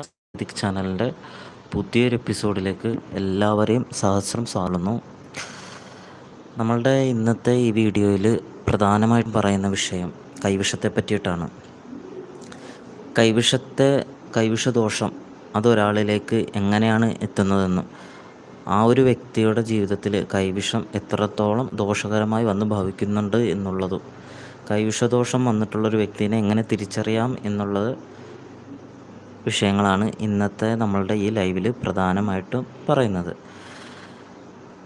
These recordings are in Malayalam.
അസ്തിക് ചാനലിന്റെ പുതിയൊരു എപ്പിസോഡിലേക്ക് എല്ലാവരെയും സഹസ്രം സ്വാഗതം. നമ്മളുടെ ഇന്നത്തെ ഈ വീഡിയോയിൽ പ്രധാനമായിട്ടും പറയുന്ന വിഷയം കൈവിഷത്തെ പറ്റിയിട്ടാണ്. കൈവിഷത്തെ കൈവിഷദോഷം അതൊരാളിലേക്ക് എങ്ങനെയാണ് എത്തുന്നതെന്നും ആ ഒരു വ്യക്തിയുടെ ജീവിതത്തിൽ കൈവിഷം എത്രത്തോളം ദോഷകരമായി വന്ന് ഭവിക്കുന്നുണ്ട് എന്നുള്ളതും കൈവിഷദോഷം വന്നിട്ടുള്ളൊരു വ്യക്തിനെ എങ്ങനെ തിരിച്ചറിയാം എന്നുള്ളത് വിഷയങ്ങളാണ് ഇന്നത്തെ നമ്മളുടെ ഈ ലൈവിൽ പ്രധാനമായിട്ടും പറയുന്നത്.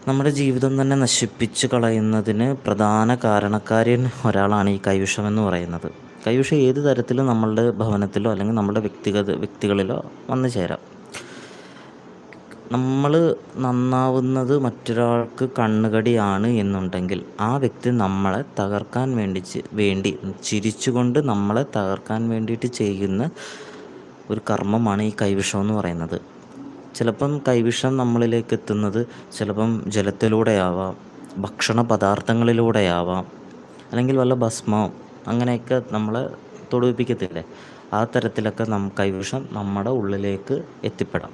നമ്മുടെ ജീവിതം തന്നെ നശിപ്പിച്ച് കളയുന്നതിന് പ്രധാന കാരണക്കാരൻ ഒരാളാണ് ഈ കൈവിഷം എന്ന് പറയുന്നത്. കൈവിഷം ഏത് തരത്തിലും നമ്മളുടെ ഭവനത്തിലോ അല്ലെങ്കിൽ നമ്മുടെ വ്യക്തിഗത വ്യക്തികളിലോ വന്നു ചേരാം. നമ്മൾ നന്നാവുന്നത് മറ്റൊരാൾക്ക് കണ്ണുകടിയാണ് എന്നുണ്ടെങ്കിൽ ആ വ്യക്തി നമ്മളെ തകർക്കാൻ വേണ്ടി വേണ്ടി ചിരിച്ചുകൊണ്ട് നമ്മളെ തകർക്കാൻ വേണ്ടിയിട്ട് ചെയ്യുന്ന ഒരു കർമ്മമാണ് ഈ കൈവിഷം എന്ന് പറയുന്നത്. ചിലപ്പം കൈവിഷം നമ്മളിലേക്ക് എത്തുന്നത് ചിലപ്പം ജലത്തിലൂടെയാവാം ഭക്ഷണ പദാർത്ഥങ്ങളിലൂടെയാവാം അല്ലെങ്കിൽ വല്ല ഭസ്മം അങ്ങനെയൊക്കെ നമ്മൾ തൊടുവിപ്പിക്കത്തില്ലേ? ആ തരത്തിലൊക്കെ നം കൈവിഷം നമ്മുടെ ഉള്ളിലേക്ക് എത്തിപ്പെടാം.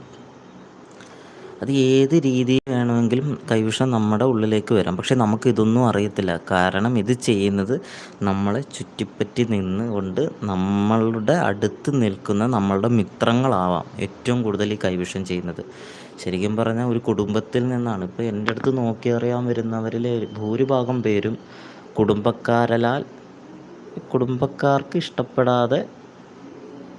അത് ഏത് രീതിയിൽ വേണമെങ്കിലും കൈവിഷം നമ്മുടെ ഉള്ളിലേക്ക് വരാം. പക്ഷേ നമുക്ക് ഇതൊന്നും അറിയത്തില്ല. കാരണം ഇത് ചെയ്യുന്നത് നമ്മളെ ചുറ്റിപ്പറ്റി നിന്ന് കൊണ്ട് നമ്മളുടെ അടുത്ത് നിൽക്കുന്ന നമ്മളുടെ മിത്രങ്ങളാവാം ഏറ്റവും കൂടുതൽ ഈ കൈവിഷം ചെയ്യുന്നത്. ശരിക്കും പറഞ്ഞാൽ ഒരു കുടുംബത്തിൽ നിന്നാണ്. ഇപ്പോൾ എന്റെ അടുത്ത് നോക്കിയറിയാൻ വരുന്നവരിൽ ഭൂരിഭാഗം പേരും കുടുംബക്കാരലാൽ കുടുംബക്കാർക്ക് ഇഷ്ടപ്പെടാതെ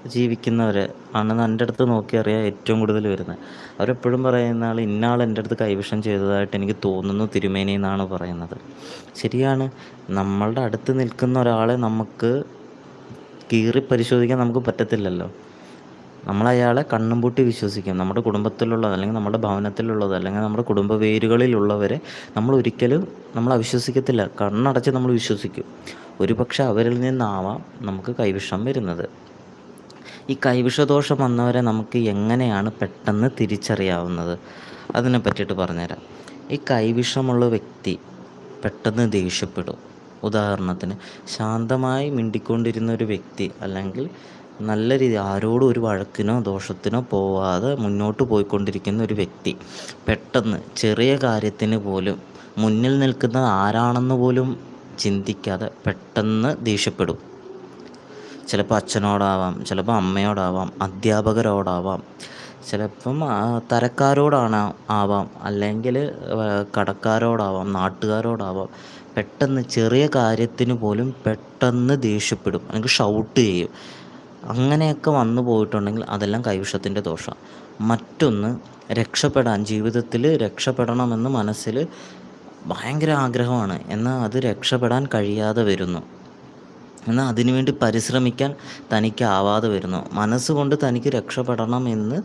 ജീവിക്കുന്നവർ ആണ് എന്റെ അടുത്ത് നോക്കിയറിയാൻ ഏറ്റവും കൂടുതൽ വരുന്നത്. അവരെപ്പോഴും പറയുന്ന ആൾ ഇന്നാൾ എന്റെ അടുത്ത് കൈവിഷം ചെയ്തതായിട്ട് എനിക്ക് തോന്നുന്നു തിരുമേനി എന്നാണ് പറയുന്നത്. ശരിയാണ് നമ്മളുടെ അടുത്ത് നിൽക്കുന്ന ഒരാളെ നമുക്ക് കീറി പരിശോധിക്കാൻ നമുക്ക് പറ്റത്തില്ലല്ലോ. നമ്മൾ അയാളെ കണ്ണും പൂട്ടി വിശ്വസിക്കും. നമ്മുടെ കുടുംബത്തിലുള്ളത് അല്ലെങ്കിൽ നമ്മുടെ ഭവനത്തിലുള്ളത് അല്ലെങ്കിൽ നമ്മുടെ കുടുംബ വേരുകളിലുള്ളവരെ നമ്മൾ ഒരിക്കലും നമ്മൾ അവിശ്വസിക്കത്തില്ല. കണ്ണടച്ച് നമ്മൾ വിശ്വസിക്കും. ഒരുപക്ഷെ അവരിൽ നിന്നാവാം നമുക്ക് കൈവിഷം വരുന്നത്. ഈ കൈവിഷദോഷം വന്നവരെ നമുക്ക് എങ്ങനെയാണ് പെട്ടെന്ന് തിരിച്ചറിയാവുന്നത്? അതിനെ പറ്റിയിട്ട് പറഞ്ഞുതരാം. ഈ കൈവിഷമുള്ള വ്യക്തി പെട്ടെന്ന് ദേഷ്യപ്പെടും. ഉദാഹരണത്തിന് ശാന്തമായി മിണ്ടിക്കൊണ്ടിരുന്ന ഒരു വ്യക്തി അല്ലെങ്കിൽ നല്ല രീതി ആരോടും ഒരു വഴക്കിനോ ദോഷത്തിനോ പോവാതെ മുന്നോട്ട് പോയിക്കൊണ്ടിരിക്കുന്ന ഒരു വ്യക്തി പെട്ടെന്ന് ചെറിയ കാര്യത്തിന് പോലും മുന്നിൽ നിൽക്കുന്നത് ആരാണെന്ന് പോലും ചിന്തിക്കാതെ പെട്ടെന്ന് ദേഷ്യപ്പെടും. ചിലപ്പോൾ അച്ഛനോടാവാം ചിലപ്പോൾ അമ്മയോടാവാം അധ്യാപകരോടാവാം ചിലപ്പം തരക്കാരോടാണ് ആവാം അല്ലെങ്കിൽ കടക്കാരോടാവാം നാട്ടുകാരോടാവാം പെട്ടെന്ന് ചെറിയ കാര്യത്തിന് പോലും പെട്ടെന്ന് ദേഷ്യപ്പെടും അല്ലെങ്കിൽ ഷൗട്ട് ചെയ്യും. അങ്ങനെയൊക്കെ വന്നു പോയിട്ടുണ്ടെങ്കിൽ അതെല്ലാം കൈവിഷത്തിന്റെ ദോഷമാണ്. മറ്റൊന്ന് രക്ഷപ്പെടാൻ ജീവിതത്തിൽ രക്ഷപ്പെടണമെന്ന് മനസ്സിൽ ഭയങ്കര ആഗ്രഹമാണ്. എന്നാൽ അത് രക്ഷപ്പെടാൻ കഴിയാതെ വരുന്നു. എന്നാൽ അതിനുവേണ്ടി പരിശ്രമിക്കാൻ തനിക്കാവാതെ വരുന്നു. മനസ്സുകൊണ്ട് തനിക്ക് രക്ഷപ്പെടണം എന്ന്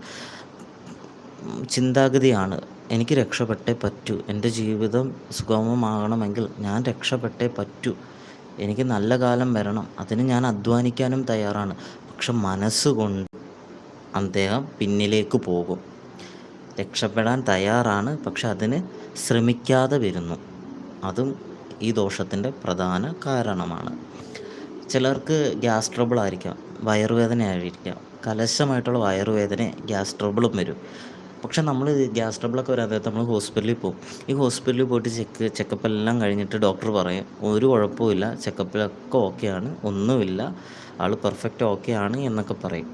ചിന്താഗതിയാണ്. എനിക്ക് രക്ഷപ്പെട്ടേ പറ്റൂ. എന്റെ ജീവിതം സുഗമമാകണമെങ്കിൽ ഞാൻ രക്ഷപ്പെട്ടേ പറ്റൂ. എനിക്ക് നല്ല കാലം വരണം. അതിന് ഞാൻ അധ്വാനിക്കാനും തയ്യാറാണ്. പക്ഷെ മനസ്സുകൊണ്ട് അദ്ദേഹം പിന്നിലേക്ക് പോകും. രക്ഷപ്പെടാൻ തയ്യാറാണ്. പക്ഷെ അതിന് ശ്രമിക്കാതെ വരുന്നു. അതും ഈ ദോഷത്തിന്റെ പ്രധാന കാരണമാണ്. ചിലർക്ക് ഗ്യാസ് ട്രബിൾ ആയിരിക്കാം വയറുവേദന ആയിരിക്കാം. കലശമായിട്ടുള്ള വയറുവേദന ഗ്യാസ് ട്രബിളും വരും. പക്ഷെ നമ്മൾ ഗ്യാസ് ട്രബിളൊക്കെ നേരത്ത് നമ്മൾ ഹോസ്പിറ്റലിൽ പോകും. ഈ ഹോസ്പിറ്റലിൽ പോയിട്ട് ചെക്ക് ചെക്കപ്പ് എല്ലാം കഴിഞ്ഞിട്ട് ഡോക്ടർ പറയും ഒരു കുഴപ്പമില്ല ചെക്കപ്പിലൊക്കെ ഓക്കെയാണ് ഒന്നുമില്ല ആൾ പെർഫെക്റ്റ് ഓക്കെ ആണ് എന്നൊക്കെ പറയും.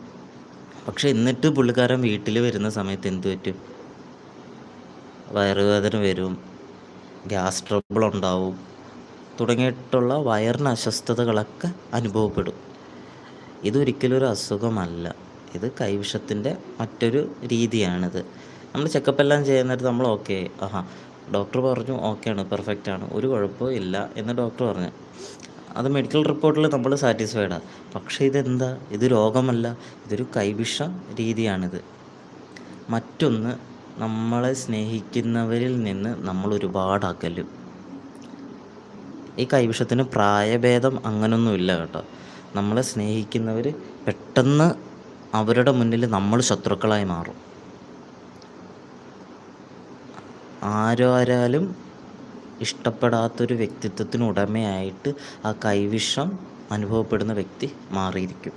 പക്ഷെ എന്നിട്ട് പുള്ളിക്കാരൻ വീട്ടിൽ വരുന്ന സമയത്ത് എന്ത് പറ്റും? വയറുവേദന വരും ഗ്യാസ് ട്രബിൾ ഉണ്ടാവും. തുടങ്ങിയിട്ടുള്ള വയറിന് അസ്വസ്ഥതകളൊക്കെ അനുഭവപ്പെടും. ഇതൊരിക്കലും ഒരു അസുഖമല്ല. ഇത് കൈവിഷത്തിന്റെ മറ്റൊരു രീതിയാണിത്. നമ്മൾ ചെക്കപ്പ് എല്ലാം ചെയ്യുന്നിടത്ത് നമ്മൾ ഓക്കെ ആഹാ ഡോക്ടർ പറഞ്ഞു ഓക്കെയാണ് പെർഫെക്റ്റ് ആണ് ഒരു കുഴപ്പവും ഇല്ല എന്ന് ഡോക്ടർ പറഞ്ഞു. അത് മെഡിക്കൽ റിപ്പോർട്ടിൽ നമ്മൾ സാറ്റിസ്ഫൈഡാണ് പക്ഷേ ഇതെന്താ? ഇത് രോഗമല്ല ഇതൊരു കൈവിഷ രീതിയാണിത്. മറ്റൊന്ന് നമ്മളെ സ്നേഹിക്കുന്നവരിൽ നിന്ന് നമ്മൾ ഒരുപാട് അകലും. ഈ കൈവിഷത്തിന് പ്രായഭേദം അങ്ങനൊന്നുമില്ല കേട്ടോ. നമ്മളെ സ്നേഹിക്കുന്നവർ പെട്ടെന്ന് അവരുടെ മുന്നിൽ നമ്മൾ ശത്രുക്കളായി മാറും. ആരാലും ഇഷ്ടപ്പെടാത്തൊരു വ്യക്തിത്വത്തിന് ഉടമയായിട്ട് ആ കൈവിഷം അനുഭവപ്പെടുന്ന വ്യക്തി മാറിയിരിക്കും.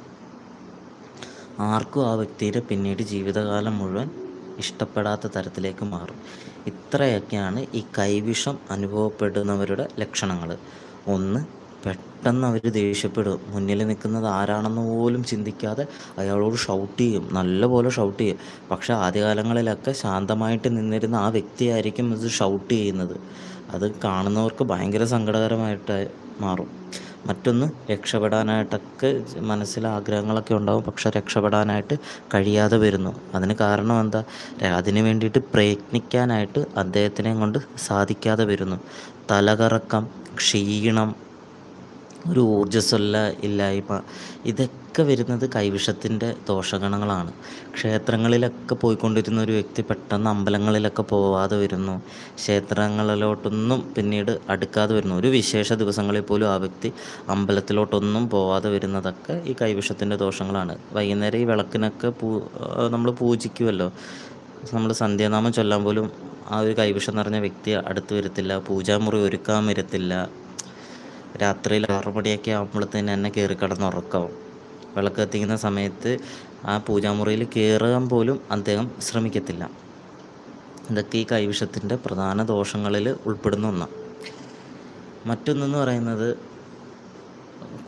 ആർക്കും ആ വ്യക്തിയുടെ പിന്നീട് ജീവിതകാലം മുഴുവൻ ഇഷ്ടപ്പെടാത്ത തരത്തിലേക്ക് മാറും. ഇത്രയൊക്കെയാണ് ഈ കൈവിഷം അനുഭവപ്പെടുന്നവരുടെ ലക്ഷണങ്ങൾ ഒന്ന് പെട്ടെന്ന് അവർ ദേഷ്യപ്പെടും. മുന്നിൽ നിൽക്കുന്നത് ആരാണെന്ന് പോലും ചിന്തിക്കാതെ അയാളോട് ഷൗട്ട് ചെയ്യും. നല്ലപോലെ ഷൗട്ട് ചെയ്യും. പക്ഷേ ആദ്യകാലങ്ങളിലൊക്കെ ശാന്തമായിട്ട് നിന്നിരുന്ന ആ വ്യക്തിയായിരിക്കും ഇത് ഷൗട്ട് ചെയ്യുന്നത്. അത് കാണുന്നവർക്ക് ഭയങ്കര സങ്കടകരമായിട്ട് മാറും. മറ്റൊന്ന് രക്ഷപ്പെടാനായിട്ടൊക്കെ മനസ്സിൽ ആഗ്രഹങ്ങളൊക്കെ ഉണ്ടാവും പക്ഷെ രക്ഷപ്പെടാനായിട്ട് കഴിയാതെ വരുന്നു. അതിന് കാരണം എന്താ? അതിന് വേണ്ടിയിട്ട് പ്രയത്നിക്കാനായിട്ട് അദ്ദേഹത്തിനെ കൊണ്ട് സാധിക്കാതെ വരുന്നു. തലകറക്കം ക്ഷീണം ഒരു ഊർജസ്വല്ല ഇല്ലായ്മ ഇതൊക്കെ വരുന്നത് കൈവിഷത്തിന്റെ ദോഷഗണങ്ങളാണ്. ക്ഷേത്രങ്ങളിലൊക്കെ പോയിക്കൊണ്ടിരുന്ന ഒരു വ്യക്തി പെട്ടെന്ന് അമ്പലങ്ങളിലൊക്കെ പോവാതെ വരുന്നു. ക്ഷേത്രങ്ങളിലോട്ടൊന്നും പിന്നീട് അടുക്കാതെ വരുന്നു. ഒരു വിശേഷ ദിവസങ്ങളിൽ പോലും ആ വ്യക്തി അമ്പലത്തിലോട്ടൊന്നും പോവാതെ വരുന്നതൊക്കെ ഈ കൈവിഷത്തിന്റെ ദോഷങ്ങളാണ്. വൈകുന്നേരം ഈ വിളക്കിനൊക്കെ പൂ നമ്മൾ പൂജിക്കുമല്ലോ നമ്മൾ സന്ധ്യാനാമം ചൊല്ലാൻ പോലും ആ ഒരു കൈവിഷം നിറഞ്ഞ വ്യക്തി അടുത്ത് വരത്തില്ല. പൂജാമുറി ഒരുക്കാൻ വരത്തില്ല. രാത്രിയിൽ ആറ് ആകുമ്പോഴത്തേന് എന്നെ കയറി കിടന്നുറക്കവും വിളക്ക് കത്തിക്കുന്ന സമയത്ത് ആ പൂജാമുറിയിൽ കയറാൻ പോലും അദ്ദേഹം ശ്രമിക്കത്തില്ല. ഇതൊക്കെ ഈ കൈവിഷത്തിന്റെ പ്രധാന ദോഷങ്ങളിൽ ഉൾപ്പെടുന്ന ഒന്നാണ്. മറ്റൊന്നെന്ന് പറയുന്നത്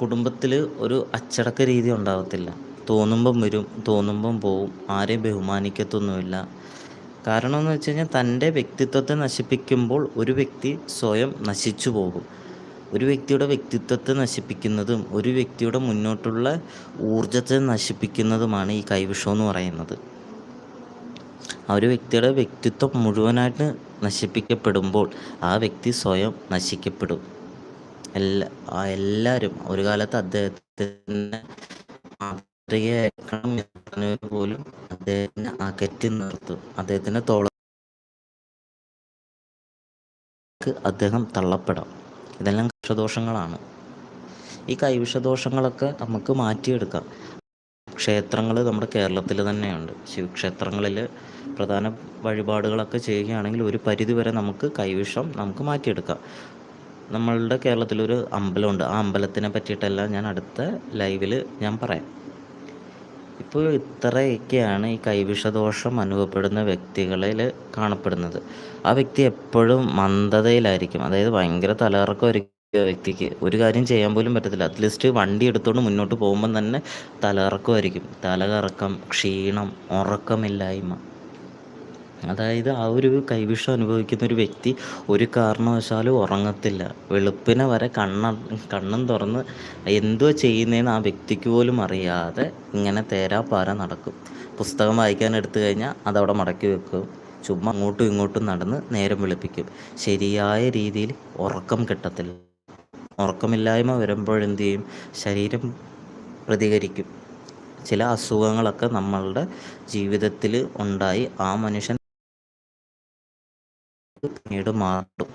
കുടുംബത്തിൽ ഒരു അച്ചടക്ക രീതി ഉണ്ടാകത്തില്ല തോന്നുമ്പം വരും തോന്നുമ്പം പോവും ആരെയും ബഹുമാനിക്കത്തൊന്നുമില്ല. കാരണം എന്ന് വെച്ച് കഴിഞ്ഞാൽ തന്റെ വ്യക്തിത്വത്തെ നശിപ്പിക്കുമ്പോൾ ഒരു വ്യക്തി സ്വയം നശിച്ചു പോകും. ഒരു വ്യക്തിയുടെ വ്യക്തിത്വത്തെ നശിപ്പിക്കുന്നതും ഒരു വ്യക്തിയുടെ മുന്നോട്ടുള്ള ഊർജത്തെ നശിപ്പിക്കുന്നതുമാണ് ഈ കൈവിഷം എന്ന് പറയുന്നത്. ആ ഒരു വ്യക്തിയുടെ വ്യക്തിത്വം മുഴുവനായിട്ട് നശിപ്പിക്കപ്പെടുമ്പോൾ ആ വ്യക്തി സ്വയം നശിക്കപ്പെടും. എല്ലാ എല്ലാവരും ഒരു കാലത്ത് അദ്ദേഹത്തിന് പോലും അദ്ദേഹത്തിനെ അകറ്റി നിർത്തും. അദ്ദേഹത്തിന്റെ തോള അദ്ദേഹം തള്ളപ്പെടാം. ഇതെല്ലാം കൈവിഷദോഷങ്ങളാണ് ഈ കൈവിഷദോഷങ്ങളൊക്കെ നമുക്ക് മാറ്റിയെടുക്കാം. ക്ഷേത്രങ്ങൾ നമ്മുടെ കേരളത്തിൽ തന്നെയുണ്ട്. ശിവക്ഷേത്രങ്ങളിൽ പ്രധാന വഴിപാടുകളൊക്കെ ചെയ്യുകയാണെങ്കിൽ ഒരു പരിധിവരെ നമുക്ക് കൈവിഷം നമുക്ക് മാറ്റിയെടുക്കാം. നമ്മളുടെ കേരളത്തിലൊരു അമ്പലമുണ്ട്. ആ അമ്പലത്തിനെ പറ്റിയിട്ടെല്ലാം ഞാൻ അടുത്ത ലൈവിൽ ഞാൻ പറയാം. ഇപ്പോൾ ഇത്രയൊക്കെയാണ് ഈ കൈവിഷദോഷം അനുഭവപ്പെടുന്ന വ്യക്തികളിൽ കാണപ്പെടുന്നത്. ആ വ്യക്തി എപ്പോഴും മന്ദതയിലായിരിക്കും. അതായത് ഭയങ്കര ഒരു വ്യക്തിക്ക് ഒരു കാര്യം ചെയ്യാൻ പോലും പറ്റത്തില്ല. അറ്റ്ലീസ്റ്റ് വണ്ടി എടുത്തുകൊണ്ട് മുന്നോട്ട് പോകുമ്പം തന്നെ തലകറക്കമായിരിക്കും തലകറക്കം ക്ഷീണം ഉറക്കമില്ലായ്മ. അതായത് ആ ഒരു കൈവിഷം അനുഭവിക്കുന്ന ഒരു വ്യക്തി ഒരു കാരണവശാലും ഉറങ്ങത്തില്ല. വെളുപ്പിനെ വരെ കണ്ണ കണ്ണും തുറന്ന് എന്തോ ചെയ്യുന്നതെന്ന് ആ വ്യക്തിക്ക് പോലും അറിയാതെ ഇങ്ങനെ തേരാപ്പാര നടക്കും. പുസ്തകം വായിക്കാൻ എടുത്തു കഴിഞ്ഞാൽ അതവിടെ മടക്കി വെക്കും. ചുമ്മാ അങ്ങോട്ടും ഇങ്ങോട്ടും നടന്ന് നേരം വെളുപ്പിക്കും. ശരിയായ രീതിയിൽ ഉറക്കം കിട്ടത്തില്ല. ഉറക്കമില്ലായ്മ വരുമ്പോഴെന്ത് ചെയ്യും? ശരീരം പ്രതികരിക്കും. ചില അസുഖങ്ങളൊക്കെ നമ്മളുടെ ജീവിതത്തിൽ ഉണ്ടായി ആ മനുഷ്യൻ പിന്നീട് മാറും.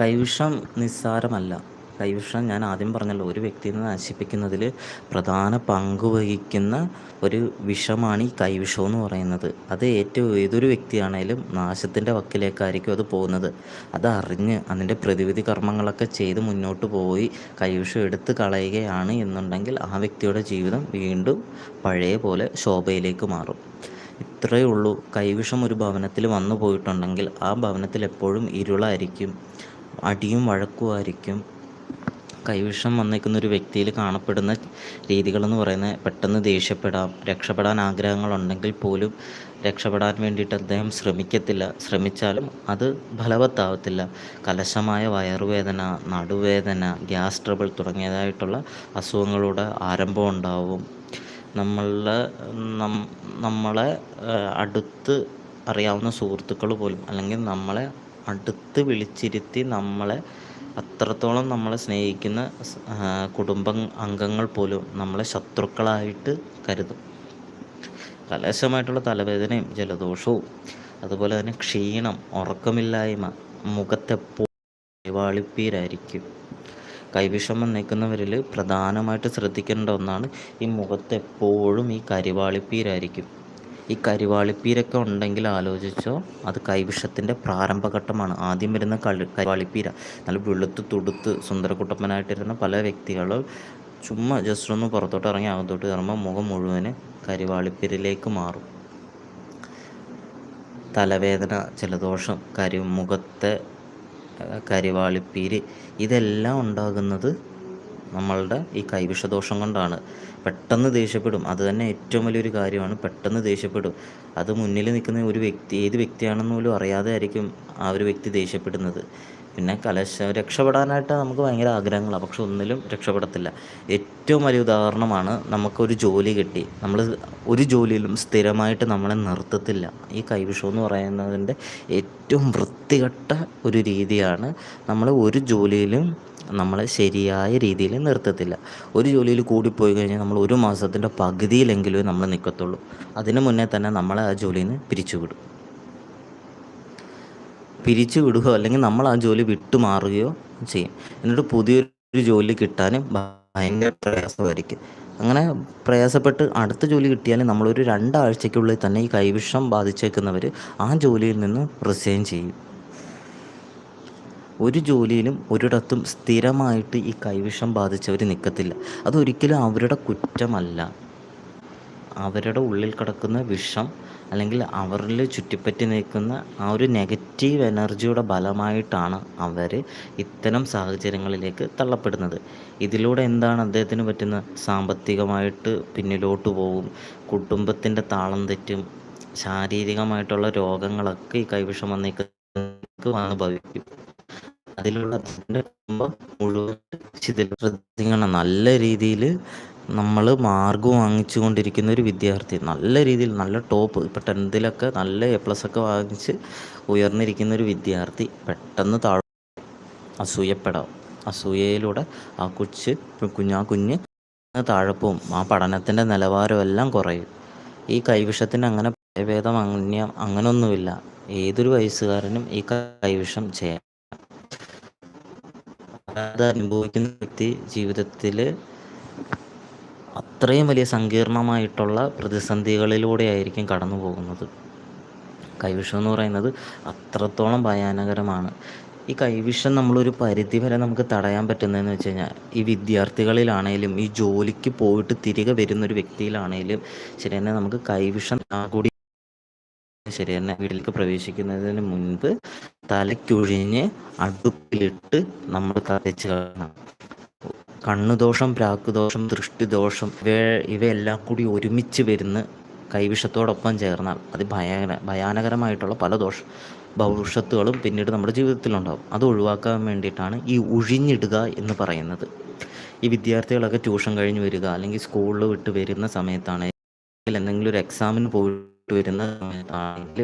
കൈവിഷം നിസ്സാരമല്ല. കൈവിഷം ഞാൻ ആദ്യം പറഞ്ഞല്ലോ ഒരു വ്യക്തിയെ നശിപ്പിക്കുന്നതിൽ പ്രധാന പങ്ക് വഹിക്കുന്ന ഒരു വിഷമാണ് ഈ കൈവിഷം എന്ന് പറയുന്നത്. അത് ഏറ്റവും ഏതൊരു വ്യക്തിയാണേലും നാശത്തിന്റെ വക്കിലേക്കായിരിക്കും അത് പോകുന്നത്. അത് അതിന്റെ പ്രതിവിധി കർമ്മങ്ങളൊക്കെ ചെയ്ത് മുന്നോട്ട് പോയി കൈവിഷം എടുത്ത് കളയുകയാണ് എന്നുണ്ടെങ്കിൽ ആ വ്യക്തിയുടെ ജീവിതം വീണ്ടും പഴയ പോലെ ശോഭയിലേക്ക് മാറും. ഇത്രയേ ഉള്ളൂ. കൈവിഷം ഒരു ഭവനത്തിൽ വന്നു പോയിട്ടുണ്ടെങ്കിൽ ആ ഭവനത്തിൽ എപ്പോഴും ഇരുളായിരിക്കും അടിയും വഴക്കുമായിരിക്കും. കൈവിഷം വന്നേക്കുന്ന ഒരു വ്യക്തിയിൽ കാണപ്പെടുന്ന രീതികളെന്ന് പറയുന്നത് പെട്ടെന്ന് ദേഷ്യപ്പെടാം രക്ഷപ്പെടാൻ ആഗ്രഹങ്ങളുണ്ടെങ്കിൽ പോലും രക്ഷപ്പെടാൻ വേണ്ടിയിട്ട് അദ്ദേഹം ശ്രമിക്കത്തില്ല. ശ്രമിച്ചാലും അത് ഫലവത്താവത്തില്ല. കലശമായ വയറുവേദന നടുവേദന ഗ്യാസ് ട്രബിൾ തുടങ്ങിയതായിട്ടുള്ള അസുഖങ്ങളുടെ ആരംഭം ഉണ്ടാവും. നമ്മളുടെ നമ്മളെ അടുത്ത് അറിയാവുന്ന സുഹൃത്തുക്കൾ പോലും അല്ലെങ്കിൽ നമ്മളെ അടുത്ത് വിളിച്ചിരുത്തി നമ്മളെ അത്രത്തോളം നമ്മളെ സ്നേഹിക്കുന്ന കുടുംബ അംഗങ്ങൾ പോലും നമ്മളെ ശത്രുക്കളായിട്ട് കരുതും. കലശമായിട്ടുള്ള തലവേദനയും ജലദോഷവും അതുപോലെ തന്നെ ക്ഷീണം ഉറക്കമില്ലായ്മ മുഖത്തെപ്പോ വാളിപ്പീരായിരിക്കും കൈവിഷം നിൽക്കുന്നവരിൽ പ്രധാനമായിട്ട് ശ്രദ്ധിക്കേണ്ട ഒന്നാണ് ഈ മുഖത്ത് എപ്പോഴും ഈ കരിവാളിപ്പീരായിരിക്കും. ഈ കരിവാളിപ്പീരൊക്കെ ഉണ്ടെങ്കിൽ ആലോചിച്ചോ അത് കൈവിഷത്തിന്റെ പ്രാരംഭഘട്ടമാണ്. ആദ്യം വരുന്ന കളി കരിവാളിപ്പീര നല്ല വെളുത്ത് തുടുത്ത് സുന്ദരക്കുട്ടപ്പനായിട്ടിരുന്ന പല വ്യക്തികളും ചുമ്മാ ജസ്റ്റ് ഒന്ന് പുറത്തോട്ട് ഇറങ്ങി അകത്തോട്ട് കയറുമ്പോൾ മുഖം മുഴുവൻ കരിവാളിപ്പീരിലേക്ക് മാറും. തലവേദന ജലദോഷം കരി മുഖത്തെ കരിവാളിപ്പീര്. ഇതെല്ലാം ഉണ്ടാകുന്നത് നമ്മളുടെ ഈ കൈവിഷദോഷം കൊണ്ടാണ്. പെട്ടെന്ന് ദേഷ്യപ്പെടും. അത് തന്നെ ഏറ്റവും വലിയൊരു കാര്യമാണ്. പെട്ടെന്ന് ദേഷ്യപ്പെടും. അത് മുന്നിൽ നിൽക്കുന്ന ഒരു വ്യക്തി ഏത് വ്യക്തിയാണെന്ന് പോലും അറിയാതെ ആയിരിക്കും ആ ഒരു വ്യക്തി ദേഷ്യപ്പെടുന്നത്. പിന്നെ കലശ രക്ഷപ്പെടാനായിട്ട് നമുക്ക് ഭയങ്കര ആഗ്രഹങ്ങളാണ് പക്ഷെ ഒന്നിലും രക്ഷപ്പെടത്തില്ല. ഏറ്റവും വലിയ ഉദാഹരണമാണ് നമുക്കൊരു ജോലി കിട്ടി. നമ്മൾ ഒരു ജോലിയിലും സ്ഥിരമായിട്ട് നമ്മളെ നിർത്തത്തില്ല. ഈ കൈവിഷം എന്ന് പറയുന്നതിന്റെ ഏറ്റവും വൃത്തികെട്ട ഒരു രീതിയാണ് നമ്മൾ ഒരു ജോലിയിലും നമ്മളെ ശരിയായ രീതിയിൽ നിർത്തത്തില്ല. ഒരു ജോലിയിൽ കൂടിപ്പോയി കഴിഞ്ഞാൽ നമ്മൾ ഒരു മാസത്തിന്റെ പകുതിയിലെങ്കിലും നമ്മൾ നിൽക്കത്തുള്ളൂ. അതിന് മുന്നേ തന്നെ നമ്മളെ ആ ജോലിയിൽ നിന്ന് പിരിച്ചുവിടും. പിരിച്ചു വിടുകയോ അല്ലെങ്കിൽ നമ്മൾ ആ ജോലി വിട്ടുമാറുകയോ ചെയ്യും. എന്നിട്ട് പുതിയൊരു ജോലി കിട്ടാനും ഭയങ്കര പ്രയാസമായിരിക്കും. അങ്ങനെ പ്രയാസപ്പെട്ട് അടുത്ത ജോലി കിട്ടിയാലും നമ്മളൊരു രണ്ടാഴ്ചയ്ക്കുള്ളിൽ തന്നെ ഈ കൈവിഷം ബാധിച്ചേക്കുന്നവർ ആ ജോലിയിൽ നിന്ന് റിസൈൻ ചെയ്യും. ഒരു ജോലിയിലും ഒരിടത്തും സ്ഥിരമായിട്ട് ഈ കൈവിഷം ബാധിച്ചവർ നിൽക്കത്തില്ല. അതൊരിക്കലും അവരുടെ കുറ്റമല്ല. അവരുടെ ഉള്ളിൽ കിടക്കുന്ന വിഷം അല്ലെങ്കിൽ അവരിൽ ചുറ്റിപ്പറ്റി നിൽക്കുന്ന ആ ഒരു നെഗറ്റീവ് എനർജിയുടെ ഫലമായിട്ടാണ് അവർ ഇത്തരം സാഹചര്യങ്ങളിലേക്ക് തള്ളപ്പെടുന്നത്. ഇതിലൂടെ എന്താണ് അദ്ദേഹത്തിന് പറ്റുന്നത് സാമ്പത്തികമായിട്ട് പിന്നിലോട്ട് പോകും കുടുംബത്തിന്റെ താളം തെറ്റും ശാരീരികമായിട്ടുള്ള രോഗങ്ങളൊക്കെ ഈ കൈവിഷം വന്നേക്ക് അനുഭവിക്കും. അതിലുള്ള മുഴുവൻ ശ്രദ്ധിക്കണം. നല്ല രീതിയിൽ നമ്മൾ മാർക്ക് വാങ്ങിച്ചു കൊണ്ടിരിക്കുന്ന ഒരു വിദ്യാർത്ഥി നല്ല രീതിയിൽ നല്ല ടോപ്പ് ഇപ്പോൾ ടെൻത്തിലൊക്കെ നല്ല എ പ്ലസ് ഒക്കെ വാങ്ങിച്ച് ഉയർന്നിരിക്കുന്ന ഒരു വിദ്യാർത്ഥി പെട്ടെന്ന് താഴെ അസൂയപ്പെടാം. അസൂയയിലൂടെ ആ കൊച്ച് കുഞ്ഞാ കുഞ്ഞ് താഴെ ആ പഠനത്തിന്റെ നിലവാരം എല്ലാം കുറയും. ഈ കൈവിഷത്തിന് അങ്ങനെ ഭേദം അന്യം അങ്ങനൊന്നുമില്ല. ഏതൊരു വയസ്സുകാരനും ഈ കൈവിഷം ചെയ്യാം അത് അനുഭവിക്കുന്ന വ്യക്തി ജീവിതത്തിൽ അത്രയും വലിയ സങ്കീർണമായിട്ടുള്ള പ്രതിസന്ധികളിലൂടെ ആയിരിക്കും കടന്നു പോകുന്നത്. കൈവിഷം എന്ന് പറയുന്നത് അത്രത്തോളം ഭയാനകരമാണ്. ഈ കൈവിഷം നമ്മളൊരു പരിധി വരെ നമുക്ക് തടയാൻ പറ്റുന്നതെന്ന് വെച്ച് കഴിഞ്ഞാൽ ഈ വിദ്യാർത്ഥികളിലാണേലും ഈ ജോലിക്ക് പോയിട്ട് തിരികെ വരുന്ന ഒരു വ്യക്തിയിലാണേലും ശരി തന്നെ നമുക്ക് കൈവിഷം കൂടി ശരി തന്നെ വീട്ടിലേക്ക് പ്രവേശിക്കുന്നതിന് മുൻപ് തലയ്ക്കൊഴിഞ്ഞ് അടുപ്പിലിട്ട് നമ്മൾ കത്തിച്ച് കളയണം കണ്ണുദോഷം പ്രാക്കുദോഷം ദൃഷ്ടിദോഷം ഇവ ഇവയെല്ലാം കൂടി ഒരുമിച്ച് വരുന്ന കൈവിഷത്തോടൊപ്പം ചേർന്നാൽ അത് ഭയാന ഭയാനകരമായിട്ടുള്ള പല ദോഷ ഭവിഷ്യത്തുകളും പിന്നീട് നമ്മുടെ ജീവിതത്തിലുണ്ടാകും അത് ഒഴിവാക്കാൻ വേണ്ടിയിട്ടാണ് ഈ ഉഴിഞ്ഞിടുക എന്ന് പറയുന്നത്. ഈ വിദ്യാർത്ഥികളൊക്കെ ട്യൂഷൻ കഴിഞ്ഞ് വരിക അല്ലെങ്കിൽ സ്കൂളിൽ വിട്ട് വരുന്ന സമയത്താണ് എന്തെങ്കിലും ഒരു എക്സാമിന് പോയിട്ട് വരുന്ന സമയത്താണെങ്കിൽ